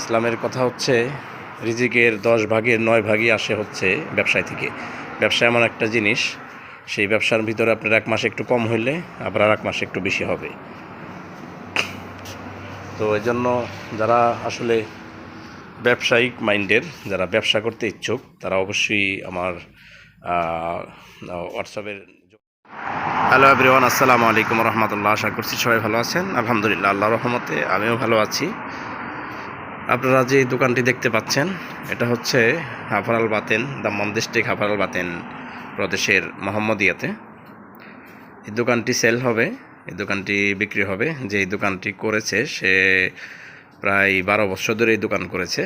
ইসলামের কথা হচ্ছে, রিজিকের দশ ভাগের নয় ভাগই আসে হচ্ছে ব্যবসায় থেকে। ব্যবসা এমন একটা জিনিস, সেই ব্যবসার ভিতরে আপনার এক মাসে একটু কম হইলে আবার আর এক মাসে একটু বেশি হবে। তো এই জন্য যারা আসলে ব্যবসায়িক মাইন্ডের, যারা ব্যবসা করতে ইচ্ছুক, তারা অবশ্যই আমার হোয়াটসঅ্যাপের হ্যালো এভরিওয়ান আসসালামু আলাইকুম রহমতুল্লাহ। আশা করছি সবাই ভালো আছেন। আলহামদুলিল্লাহ আল্লাহ রহমতে আমিও ভালো আছি। আপনারা যে দোকানটি দেখতে পাচ্ছেন, এটা হচ্ছে Hafar al Batin Dammam district Hafar al Batin প্রদেশের মোহাম্মদিয়াতে। এই দোকানটি সেল হবে, এই দোকানটি বিক্রি হবে। যে এই দোকানটি করেছে, সে প্রায় বারো বছর ধরে এই দোকান করেছে।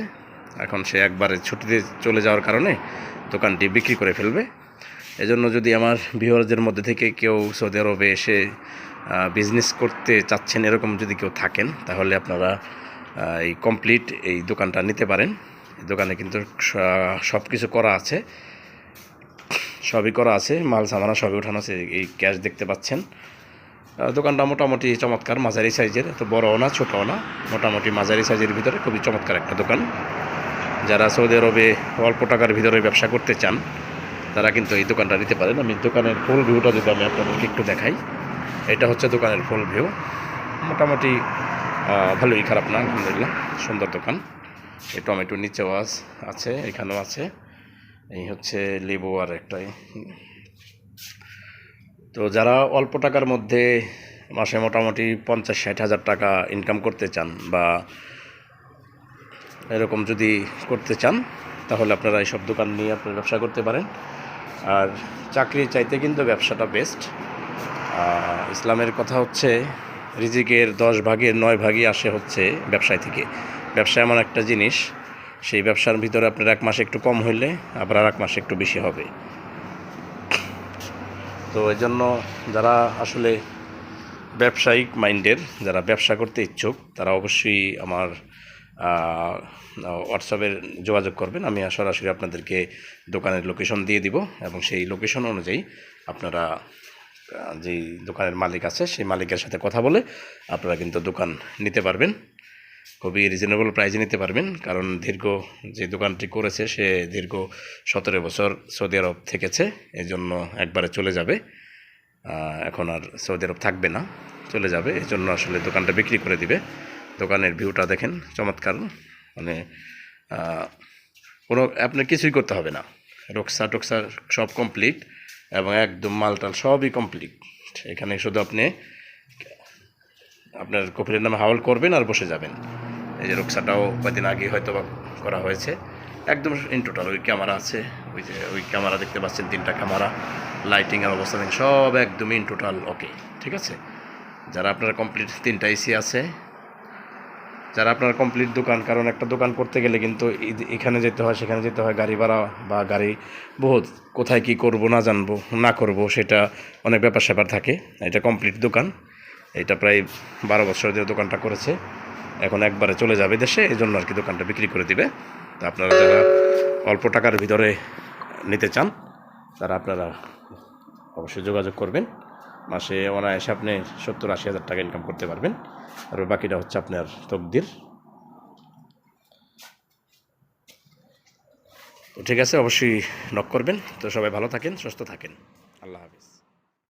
এখন সে একবারে ছুটিতে চলে যাওয়ার কারণে দোকানটি বিক্রি করে ফেলবে। এজন্য যদি আমার ভিউয়ারদের মধ্যে থেকে কেউ সৌদি আরবে এসে বিজনেস করতে চাচ্ছেন, এরকম যদি কেউ থাকেন, তাহলে আপনারা এই কমপ্লিট এই দোকানটা নিতে পারেন। দোকানে কিন্তু সব কিছু করা আছে। সবই করা আছে, মাল সামানা সবই উঠানো আছে, এই ক্যাশ দেখতে পাচ্ছেন। দোকানটা মোটামুটি চমৎকার, মাঝারি সাইজের, এত বড়ও না, ছোটও না, মোটামুটি মাঝারি সাইজের ভিতরে খুবই চমৎকার একটা দোকান। যারা সৌদি আরবে অল্প টাকার ভিতরে ব্যবসা করতে চান, তারা কিন্তু এই দোকানটা নিতে পারেন। আমি দোকানের ফুল ভিউটা যদি আমি আপনাদেরকে একটু দেখাই, এটা হচ্ছে দোকানের ফুল ভিউ মোটামুটি ভালোই খারাপ না, আলহামদুলিল্লাহ। সুন্দর দোকান। এই টমেটো নিচেও আছ- এখানেও আছে। এই হচ্ছে লেবু আর একটাই। তো যারা অল্প টাকার মধ্যে মাসে মোটামুটি পঞ্চাশ ষাট হাজার টাকা ইনকাম করতে চান বা এরকম যদি করতে চান, তাহলে আপনারা এইসব দোকান নিয়ে আপনারা ব্যবসা করতে পারেন। আর চাকরি চাইতে কিন্তু ব্যবসাটা বেস্ট ইসলামের কথা হচ্ছে রিজিকের দশ ভাগের নয় ভাগই আসে হচ্ছে ব্যবসায় থেকে। ব্যবসা এমন একটা জিনিস, সেই ব্যবসার ভিতরে আপনার এক মাসে একটু কম হইলে আবার আর এক মাসে একটু বেশি হবে। তো এই জন্য যারা আসলে ব্যবসায়িক মাইন্ডের, যারা ব্যবসা করতে ইচ্ছুক, তারা অবশ্যই আমার হোয়াটসঅ্যাপের যোগাযোগ করবেন। আমি সরাসরি আপনাদেরকে দোকানের লোকেশন দিয়ে দিব এবং সেই লোকেশন অনুযায়ী আপনারা যেই দোকানের মালিক আছে, সেই মালিকের সাথে কথা বলে আপনারা কিন্তু দোকান নিতে পারবেন। খুবই রিজনেবল প্রাইজে নিতে পারবেন, কারণ দীর্ঘ যে দোকানটি করেছে, সে দীর্ঘ সতেরো বছর সৌদি আরব থেকেছে এই জন্য একবারে চলে যাবে। এখন আর সৌদি আরব থাকবে না, চলে যাবে এই জন্য আসলে দোকানটা বিক্রি করে দিবে। দোকানের ভিউটা দেখেন, চমৎকার। মানে কোনো, আপনার কিছুই করতে হবে না। রক্সা টক্সা সব কমপ্লিট এবং একদম মালটাল সবই কমপ্লিট এখানে শুধু আপনি আপনার কপিলের নামে হাওয়াল করবেন আর বসে যাবেন। এই যে রক্সাটাও কয়েকদিন আগে হয়তো করা হয়েছে। একদম ইন টোটাল ওই ক্যামেরা আছে, ওই যে ওই ক্যামেরা দেখতে পাচ্ছেন, তিনটা ক্যামেরা লাইটিংয়ের অবস্থা সব একদম ইন টোটাল ওকে ঠিক আছে? যারা আপনার কমপ্লিট তিনটা এসি আছে যারা আপনার কমপ্লিট দোকান, কারণ একটা দোকান করতে গেলে কিন্তু এখানে যেতে হয়, সেখানে যেতে হয়, গাড়ি ভাড়া বা গাড়ি বহুত, কোথায় কি করব, না জানব, না করব, সেটা অনেক ব্যাপার স্যাপার থাকে। এটা কমপ্লিট দোকান, এটা প্রায় বারো বছর ধরে দোকানটা করেছে, এখন একবারে চলে যাবে দেশে এই জন্য আর কি দোকানটা বিক্রি করে দিবে। তা আপনারা যারা অল্প টাকার ভিতরে নিতে চান, তারা আপনারা অবশ্যই যোগাযোগ করবেন। মাসে অনায়াসে আপনি সত্তর আশি হাজার টাকা ইনকাম করতে পারবেন। আর বাকিটা হচ্ছে আপনার তকদির। তো ঠিক আছে, অবশ্যই নক করবেন। তো সবাই ভালো থাকেন, সুস্থ থাকেন। আল্লাহ হাফিজ।